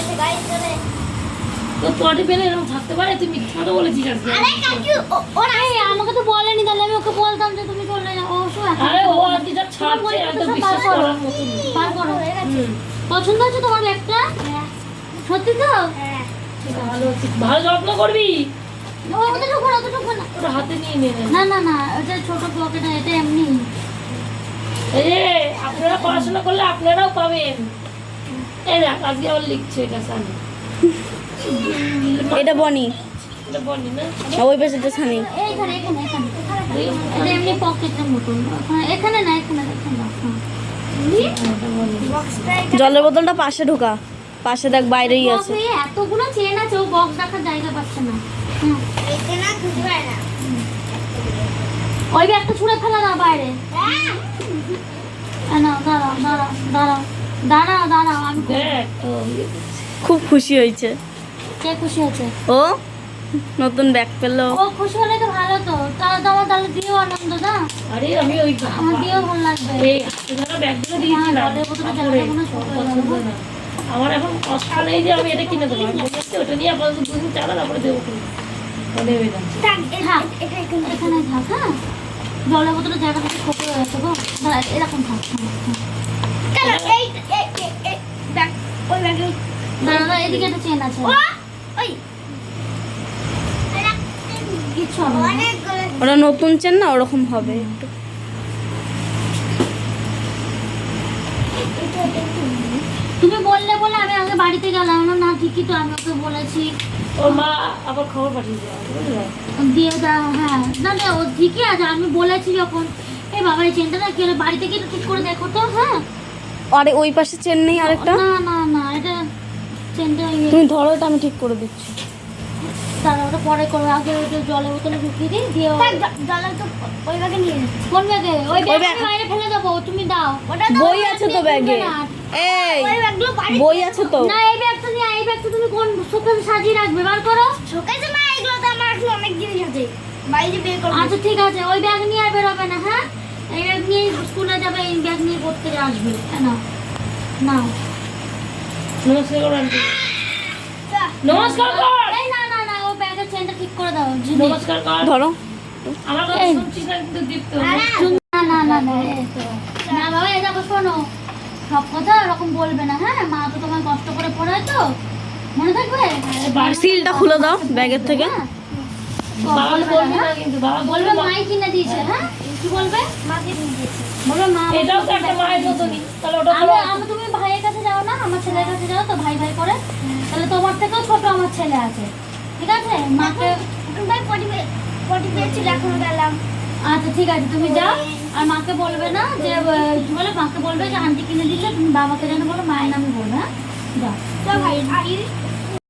এসে গাড়ি চলে তো পটি পেলে এরকম থাকতে পারে? তুই মিথ্যা কথা বলেছিস আজকে। আরে কাকু ওরা আমাকে তো বলেনি তাহলে আমি ওকে বলতাম যে তুমি চলে যাও। ও শো আরে ও আজকে যা ছাড়ছে একদম বিশ্বাস করার মতো না। করো। পছন্দ হচ্ছে তোমার ব্যাগটা সত্যি তো? হ্যাঁ। ভালো ভালো যত্ন করবি? ও অতটুকু না ওটা হাতে নিয়ে নেবে না। না না এটা ছোট পকেট এটা এমনি। এই আপনারা পড়াশোনা করলে আপনারাও পাবেন। এই দেখ আজকে আবার লিখছে এটা সানি। এটা বনি। এটা বলি না? আর ওই এইখানে এখানে এখানে। এটা এমনি পকেটের মতন। এখানে না এখানে এখানে না, হ্যাঁ। জলের বোতলটা পাশে ঢোকা। পাশে দেখ বাইরেই আছে। এতগুলো চেন আছে ও বক্স রাখার জায়গা পাচ্ছে না। ওই ব্যাগটা ছুঁড়ে ফেলা না বাইরে। হ্যাঁ। নাও, দাঁড়াও দাঁড়াও দাঁড়াও। দাঁড়াও দাঁড়াও আমি খুব খুশি হয়েছে। কে খুশি হয়েছে? ও নতুন ব্যাগ পেল। ও খুশি হলে তো ভালো তো। তাহলে তো আমার তাহলে দিও আনন্দ না? আরে আমি ওই আমার দিও ভালো লাগবে। এই ব্যাগগুলো দিয়েছিলাম না। আমার এখন কষ্ট নেই যে আমি এটা কিনে দেবো। আমি বলেছি ওটা নিয়ে আপাতত দুদিন চালা তারপরে দেবো এটা এখানে থাক হ্যাঁ। জলের বোতলে জায়গাটা ছোট হয়ে গেছে গো। এরকম থাক হ্যাঁ, হ্যাঁ। কেন এই এই- এই- এই ব্যাগ ওই ব্যাগে দাঁড়া দাঁড়া, এদিকে একটা চেন আছে। ও! ওই। হবে ওরা নতুন চেন না ওরকম হবে একটু। তুমি বললে বলে আমি আগে বাড়িতে গেলাম না না ঠিকই তো আমি ওকে বলেছি। ওর মা আবার খবর পাঠিয়ে দিয়ে দাও হ্যাঁ। না না ও ঠিকই আছে আমি বলেছি যখন। এই বাবা এই চেনটা না কি বাড়িতে গিয়ে একটু ঠিক করে দেখো তো হ্যাঁ। আরে ওই পাশে চেন নেই আরেকটা? না না না। চেনটা তুমি ধরো এটা আমি ঠিক করে দিচ্ছি। তারা ওটা পরে করো। আগে ওটা জলের বোতলে ঢুকিয়ে দিই দিয়ে ও- থাক, জ- জলের তো ওই ব্যাগে নিয়ে কোন ব্যাগে? ওই ওই ব্যাগ ব্যাগ- বাইরে ফেলে দেবো তুমি দাও। ওটা বই আছে তো ব্যাগে। এই ওই ব্যাগগুলো বাড়ি বই আছে তো। না এই ব্যাগটা দিয়ে এই ব্যাগটা তুমি কোন শোকেসে সাজিয়ে রাখবে? বার করো। শোকেছে না এগুলো তো আমার আসলে অনেক জিনিস আছে। বাইরে বের করব। আচ্ছা ঠিক আছে। ওই ব্যাগ নিয়ে আর বেরোবে না হ্যাঁ? এই ব্যাগ নিয়ে স্কুলে যাবে এই ব্যাগ নিয়ে পড়তে আসবে হ্যাঁ, নাও নাও। নমস্কার করো আন্টি। নমস্কার কর। এই না না না ও ব্যাগের চেনটা ঠিক করে দাও নমস্কার কর। ধরো। আমার কথা শুনছিস না কিন্তু দীপ্ত। না, না। না না না না এই তো। না বাবা এই শোনো। সব কথা ওরকম বলবে না হ্যাঁ? মা তো তোমার কষ্ট করে পড়ায় তো। মনে থাকবে? সিলটা খুলে দাও ব্যাগের থেকে। হ্যাঁ? বাবা বলবে না, হ্যাঁ? কিন্তু বাবা বলবে বলবে মা। মাই কিনে দিয়েছে হ্যাঁ? কি বলবে? মাকে দিয়ে দিয়েছি। বলবে মা এটাও তো একটা মায়ের মতনই। তাহলে ওটা আমি তুমি ভাইয়ের কাছে যাও না? আমার ছেলের কাছে যাও তো? ভাই ভাই করে। তাহলে তোমার থেকেও ছোট আমার ছেলে আছে। ঠিক আছে? মাকে ভাই পটি পটি পেয়েছিল এখন গেলাম। আচ্ছা ঠিক আছে তুমি যাও। আর মাকে বলবে না যে কি বলে? মাকে বলবে যে আন্টি কিনে দিলে তুমি বাবাকে যেন বলো মায়ের নামে বলবে হ্যাঁ? যাও। চল ভাই আর